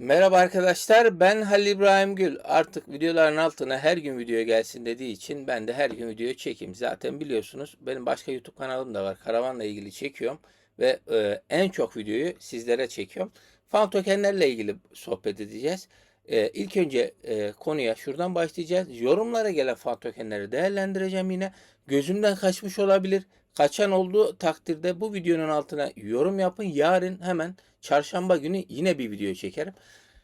Merhaba arkadaşlar ben Halil İbrahim Gül. Artık videoların altına her gün video gelsin dediği için ben de her gün video çekeyim. Zaten biliyorsunuz benim başka YouTube kanalım da var. Karavanla ilgili çekiyorum ve e, en çok videoyu sizlere çekiyorum. Fan tokenlerle ilgili sohbet edeceğiz. E, ilk önce e, konuya şuradan başlayacağız. Yorumlara gelen fan tokenleri değerlendireceğim yine. Gözümden kaçmış olabilir. Kaçan olduğu takdirde bu videonun altına yorum yapın. Yarın hemen çarşamba günü yine bir video çekerim.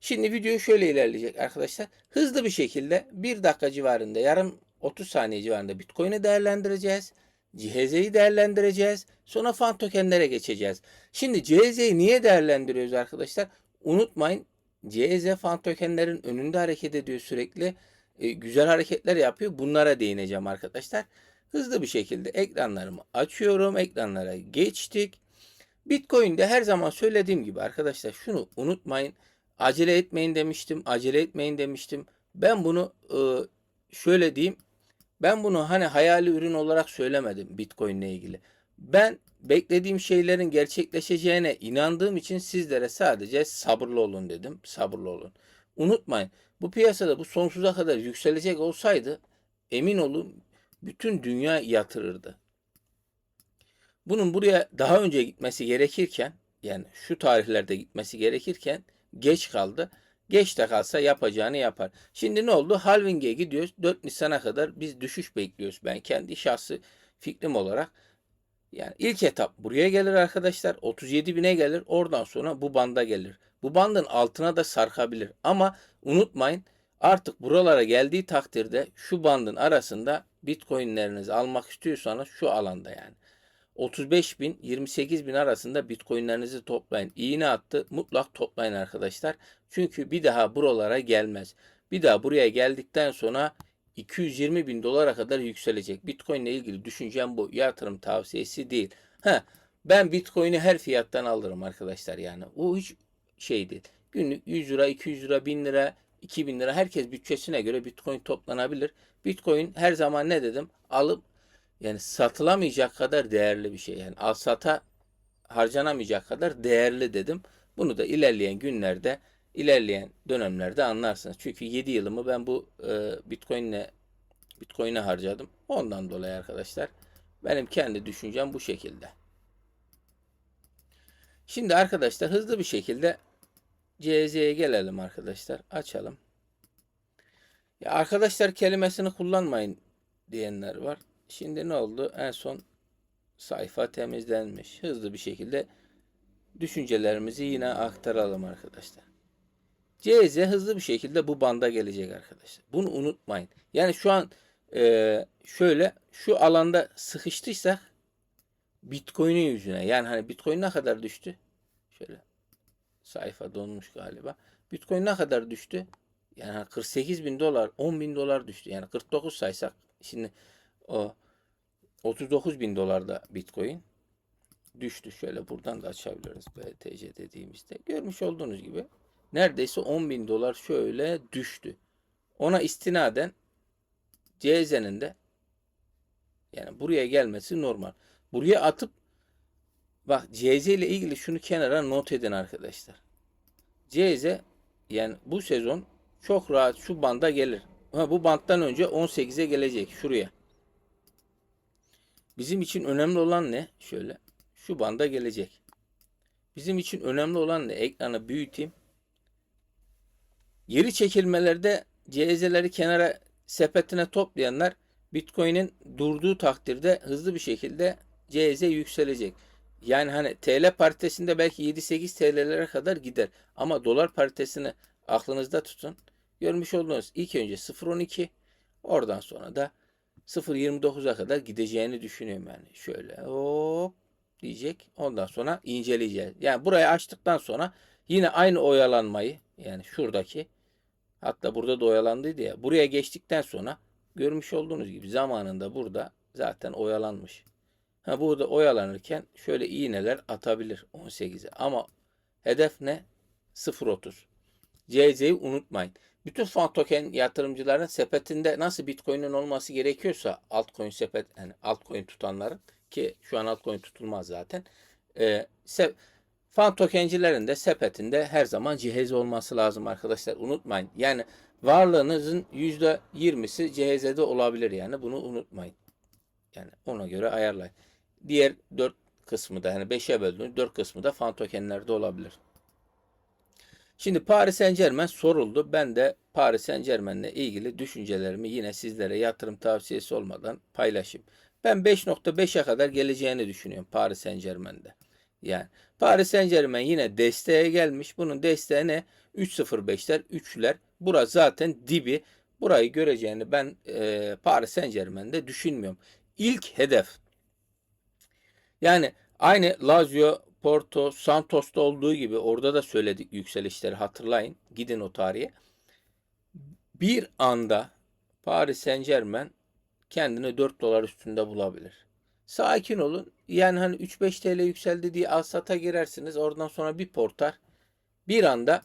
Şimdi video şöyle ilerleyecek arkadaşlar. Hızlı bir şekilde 1 dakika civarında yarım 30 saniye civarında Bitcoin'i değerlendireceğiz. CHZ'yi değerlendireceğiz. Sonra fan tokenlere geçeceğiz. Şimdi CHZ'yi niye değerlendiriyoruz arkadaşlar? Unutmayın CHZ fan tokenlerin önünde hareket ediyor sürekli. E, güzel hareketler yapıyor. Bunlara değineceğim arkadaşlar. Hızlı bir şekilde ekranlarımı açıyorum. Ekranlara geçtik. Bitcoin'de her zaman söylediğim gibi arkadaşlar şunu unutmayın. Acele etmeyin demiştim. Acele etmeyin demiştim. Ben bunu e, şöyle diyeyim. Ben bunu hani hayali ürün olarak söylemedim Bitcoin ile ilgili. Ben beklediğim şeylerin gerçekleşeceğine inandığım için sizlere sadece sabırlı olun dedim. Sabırlı olun. Unutmayın bu piyasada bu sonsuza kadar yükselecek olsaydı emin olun bütün dünya yatırırdı. Bunun buraya daha önce gitmesi gerekirken yani şu tarihlerde gitmesi gerekirken geç kaldı. Geç de kalsa yapacağını yapar. Şimdi ne oldu? Halving'e gidiyoruz. 4 Nisan'a kadar biz düşüş bekliyoruz. Ben kendi şahsı fikrim olarak. Yani ilk etap buraya gelir arkadaşlar. 37 bine gelir. Oradan sonra bu banda gelir. Bu bandın altına da sarkabilir. Ama unutmayın artık buralara geldiği takdirde şu bandın arasında bitcoinlerinizi almak istiyorsanız şu alanda yani. 35 bin 28 bin arasında bitcoinlerinizi toplayın. İğne attı mutlak toplayın arkadaşlar. Çünkü bir daha buralara gelmez. Bir daha buraya geldikten sonra 220 bin dolara kadar yükselecek. Bitcoin ile ilgili düşüncem bu. Yatırım tavsiyesi değil. Ha, ben Bitcoin'i her fiyattan alırım arkadaşlar yani. O hiç şey değil. Günlük 100 lira, 200 lira, 1000 lira, 2000 lira herkes bütçesine göre Bitcoin toplanabilir. Bitcoin her zaman ne dedim? Alıp yani satılamayacak kadar değerli bir şey. Yani al sata harcanamayacak kadar değerli dedim. Bunu da ilerleyen günlerde, ilerleyen dönemlerde anlarsınız. Çünkü 7 yılımı ben bu e, Bitcoin'le Bitcoin'e harcadım. Ondan dolayı arkadaşlar benim kendi düşüncem bu şekilde. Şimdi arkadaşlar hızlı bir şekilde CZ'ye gelelim arkadaşlar. Açalım. Ya arkadaşlar kelimesini kullanmayın diyenler var. Şimdi ne oldu? En son sayfa temizlenmiş. Hızlı bir şekilde düşüncelerimizi yine aktaralım arkadaşlar. CZ hızlı bir şekilde bu banda gelecek arkadaşlar. Bunu unutmayın. Yani şu an e, şöyle şu alanda sıkıştıysak Bitcoin'in yüzüne yani hani Bitcoin ne kadar düştü? Şöyle sayfa donmuş galiba. Bitcoin ne kadar düştü? Yani 48 bin dolar 10 bin dolar düştü. Yani 49 saysak şimdi o 39 bin dolarda Bitcoin düştü. Şöyle buradan da açabiliriz BTC dediğimizde. Görmüş olduğunuz gibi neredeyse 10 bin dolar şöyle düştü. Ona istinaden CZ'nin de yani buraya gelmesi normal. Buraya atıp bak CZ ile ilgili şunu kenara not edin arkadaşlar. CZ yani bu sezon çok rahat şu banda gelir. Ha, bu banttan önce 18'e gelecek şuraya. Bizim için önemli olan ne? Şöyle şu banda gelecek. Bizim için önemli olan ne? Ekranı büyüteyim. Geri çekilmelerde CZ'leri kenara sepetine toplayanlar Bitcoin'in durduğu takdirde hızlı bir şekilde CZ yükselecek. Yani hani TL paritesinde belki 7-8 TL'lere kadar gider. Ama dolar paritesini aklınızda tutun. Görmüş olduğunuz ilk önce 0.12 oradan sonra da 0.29'a kadar gideceğini düşünüyorum yani. Şöyle hop diyecek. Ondan sonra inceleyeceğiz. Yani burayı açtıktan sonra yine aynı oyalanmayı yani şuradaki hatta burada da oyalandıydı ya. Buraya geçtikten sonra görmüş olduğunuz gibi zamanında burada zaten oyalanmış. Ha burada oyalanırken şöyle iğneler atabilir 18'e. Ama hedef ne? 0.30. CZ'yi unutmayın. Bütün fon token yatırımcıların sepetinde nasıl Bitcoin'in olması gerekiyorsa altcoin sepet yani altcoin tutanların ki şu an altcoin tutulmaz zaten. E, se, Fan tokencilerin de sepetinde her zaman cihaz olması lazım arkadaşlar. Unutmayın. Yani varlığınızın %20'si CHZ'de olabilir yani. Bunu unutmayın. Yani ona göre ayarlayın. Diğer 4 kısmı da yani 5'e böldüğünüz 4 kısmı da fan tokenlerde olabilir. Şimdi Paris Saint Germain soruldu. Ben de Paris Saint Germain'le ilgili düşüncelerimi yine sizlere yatırım tavsiyesi olmadan paylaşayım. Ben 5.5'e kadar geleceğini düşünüyorum Paris Saint Germain'de. Yani Paris Saint Germain yine desteğe gelmiş. Bunun desteği ne? 3.05'ler, 3'ler. Burası zaten dibi. Burayı göreceğini ben e, Paris Saint Germain'de düşünmüyorum. İlk hedef. Yani aynı Lazio, Porto, Santos'ta olduğu gibi orada da söyledik yükselişleri hatırlayın. Gidin o tarihe. Bir anda Paris Saint Germain kendini 4 dolar üstünde bulabilir. Sakin olun. Yani hani 3-5 TL yükseldi diye al sata girersiniz. Oradan sonra bir portar. Bir anda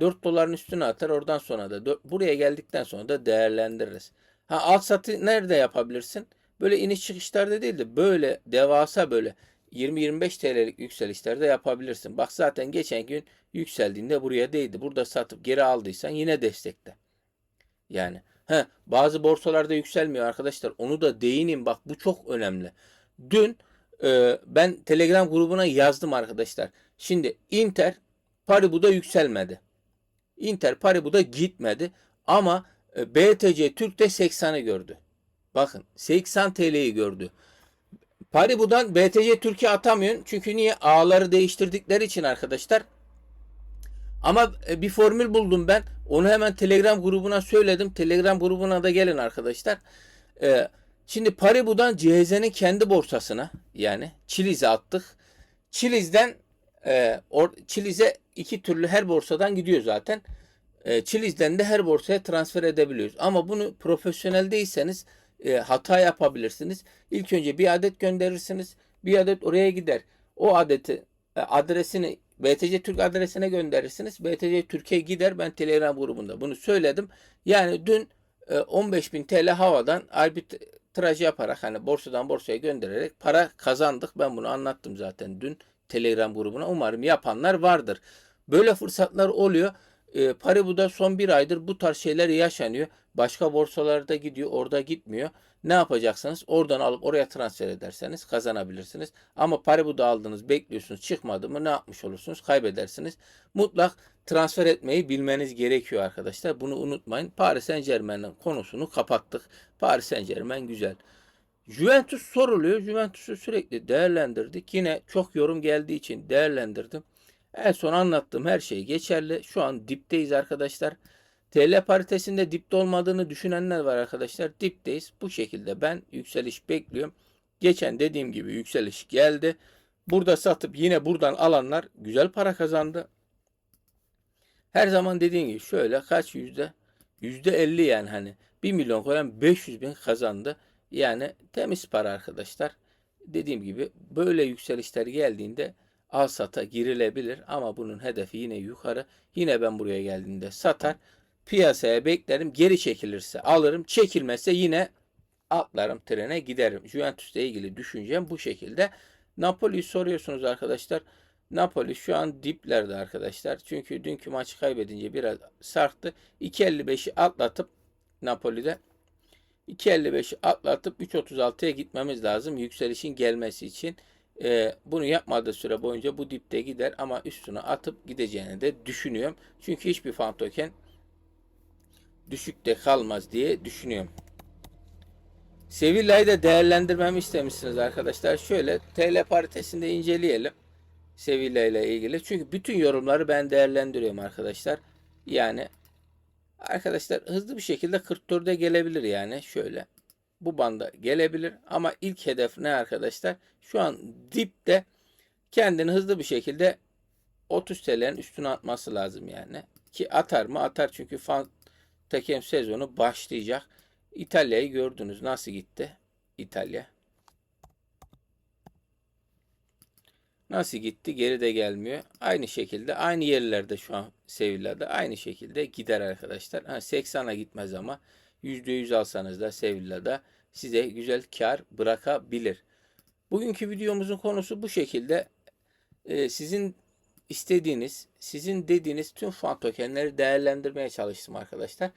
4 doların üstüne atar. Oradan sonra da dört- buraya geldikten sonra da değerlendiririz. Ha alt satı nerede yapabilirsin? Böyle iniş çıkışlarda değil de böyle devasa böyle 20-25 TL'lik yükselişlerde yapabilirsin. Bak zaten geçen gün yükseldiğinde buraya değdi. Burada satıp geri aldıysan yine destekte. Yani he, bazı borsalarda yükselmiyor arkadaşlar. Onu da değinin bak bu çok önemli. Dün e, ben Telegram grubuna yazdım arkadaşlar. Şimdi Inter Paribu'da yükselmedi. Inter Paribu'da gitmedi. Ama e, BTC Türk'te 80'i gördü. Bakın 80 TL'yi gördü. Paribu'dan BTC Türkiye atamıyorsun. Çünkü niye? Ağları değiştirdikleri için arkadaşlar. Ama e, bir formül buldum ben. Onu hemen Telegram grubuna söyledim. Telegram grubuna da gelin arkadaşlar. Ee, şimdi Paribu'dan CHZ'nin kendi borsasına yani Çiliz'e attık. Çiliz'den e, or, Çiliz'e iki türlü her borsadan gidiyor zaten. E, Çiliz'den de her borsaya transfer edebiliyoruz. Ama bunu profesyonel değilseniz e, hata yapabilirsiniz. İlk önce bir adet gönderirsiniz. Bir adet oraya gider. O adeti e, adresini BTC Türk adresine gönderirsiniz. BTC Türkiye gider. Ben Telegram grubunda bunu söyledim. Yani dün e, 15.000 TL havadan arbitraj yaparak hani borsadan borsaya göndererek para kazandık. Ben bunu anlattım zaten dün Telegram grubuna. Umarım yapanlar vardır. Böyle fırsatlar oluyor. E, Paribu'da son bir aydır bu tarz şeyler yaşanıyor. Başka borsalarda gidiyor, orada gitmiyor. Ne yapacaksınız? Oradan alıp oraya transfer ederseniz kazanabilirsiniz. Ama Paribu'da aldınız, bekliyorsunuz, çıkmadı mı ne yapmış olursunuz? Kaybedersiniz. Mutlak transfer etmeyi bilmeniz gerekiyor arkadaşlar. Bunu unutmayın. Paris Saint Germain'in konusunu kapattık. Paris Saint Germain güzel. Juventus soruluyor. Juventus'u sürekli değerlendirdik. Yine çok yorum geldiği için değerlendirdim. En son anlattığım her şey geçerli. Şu an dipteyiz arkadaşlar. TL paritesinde dipte olmadığını düşünenler var arkadaşlar. Dipteyiz. Bu şekilde ben yükseliş bekliyorum. Geçen dediğim gibi yükseliş geldi. Burada satıp yine buradan alanlar güzel para kazandı. Her zaman dediğim gibi şöyle kaç yüzde? Yüzde 50 yani hani 1 milyon koyan 500 bin kazandı. Yani temiz para arkadaşlar. Dediğim gibi böyle yükselişler geldiğinde al sata girilebilir ama bunun hedefi yine yukarı. Yine ben buraya geldiğinde satar. Piyasaya beklerim. Geri çekilirse alırım. Çekilmezse yine atlarım trene giderim. Juventus'la ilgili düşüncem bu şekilde. Napoli'yi soruyorsunuz arkadaşlar. Napoli şu an diplerde arkadaşlar. Çünkü dünkü maçı kaybedince biraz sarktı. 2.55'i atlatıp Napoli'de 2.55'i atlatıp 3.36'ya gitmemiz lazım yükselişin gelmesi için. Ee, bunu yapmadığı süre boyunca bu dipte gider ama üstüne atıp gideceğini de düşünüyorum. Çünkü hiçbir fan token düşükte kalmaz diye düşünüyorum. Sevilla'yı da değerlendirmemi istemişsiniz arkadaşlar. Şöyle TL paritesinde inceleyelim. Sevilla ile ilgili. Çünkü bütün yorumları ben değerlendiriyorum arkadaşlar. Yani arkadaşlar hızlı bir şekilde 44'e gelebilir yani. Şöyle bu banda gelebilir. Ama ilk hedef ne arkadaşlar? Şu an dipte kendini hızlı bir şekilde 30 TL'nin üstüne atması lazım yani. Ki atar mı? Atar çünkü fan Tekem sezonu başlayacak. İtalya'yı gördünüz. Nasıl gitti? İtalya. Nasıl gitti? Geri de gelmiyor. Aynı şekilde aynı yerlerde şu an Sevilla'da aynı şekilde gider arkadaşlar. Ha, 80'a gitmez ama %100 alsanız da Sevilla'da size güzel kar bırakabilir. Bugünkü videomuzun konusu bu şekilde. Ee, sizin istediğiniz, sizin dediğiniz tüm fan tokenleri değerlendirmeye çalıştım arkadaşlar.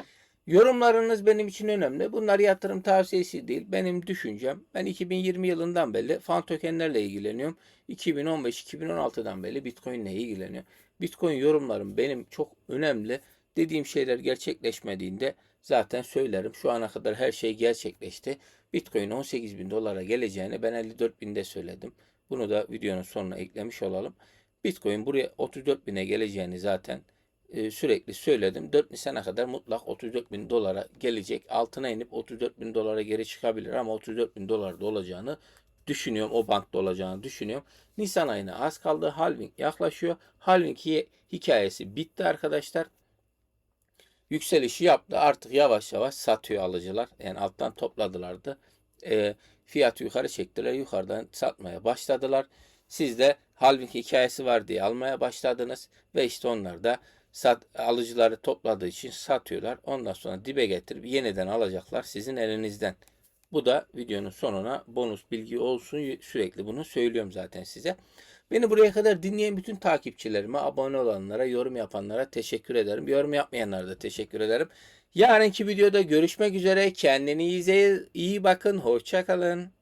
Yorumlarınız benim için önemli. Bunlar yatırım tavsiyesi değil. Benim düşüncem. Ben 2020 yılından beri fan tokenlerle ilgileniyorum. 2015-2016'dan beri Bitcoin ile ilgileniyorum. Bitcoin yorumlarım benim çok önemli. Dediğim şeyler gerçekleşmediğinde zaten söylerim. Şu ana kadar her şey gerçekleşti. Bitcoin 18 bin dolara geleceğini ben 54 binde söyledim. Bunu da videonun sonuna eklemiş olalım. Bitcoin buraya 34 bine geleceğini zaten e, sürekli söyledim. 4 Nisan'a kadar mutlak 34 bin dolara gelecek. Altına inip 34 bin dolara geri çıkabilir ama 34 bin dolarda olacağını düşünüyorum. O bantta olacağını düşünüyorum. Nisan ayına az kaldı. Halving yaklaşıyor. Halving hi- hikayesi bitti arkadaşlar. Yükselişi yaptı. Artık yavaş yavaş satıyor alıcılar. Yani alttan topladılardı. E, fiyatı yukarı çektiler. Yukarıdan satmaya başladılar. Siz de halving hikayesi var diye almaya başladınız. Ve işte onlar da sat, alıcıları topladığı için satıyorlar. Ondan sonra dibe getirip yeniden alacaklar sizin elinizden. Bu da videonun sonuna bonus bilgi olsun. Sürekli bunu söylüyorum zaten size. Beni buraya kadar dinleyen bütün takipçilerime, abone olanlara, yorum yapanlara teşekkür ederim. Yorum yapmayanlara da teşekkür ederim. Yarınki videoda görüşmek üzere. Kendinize iyi bakın. Hoşça kalın.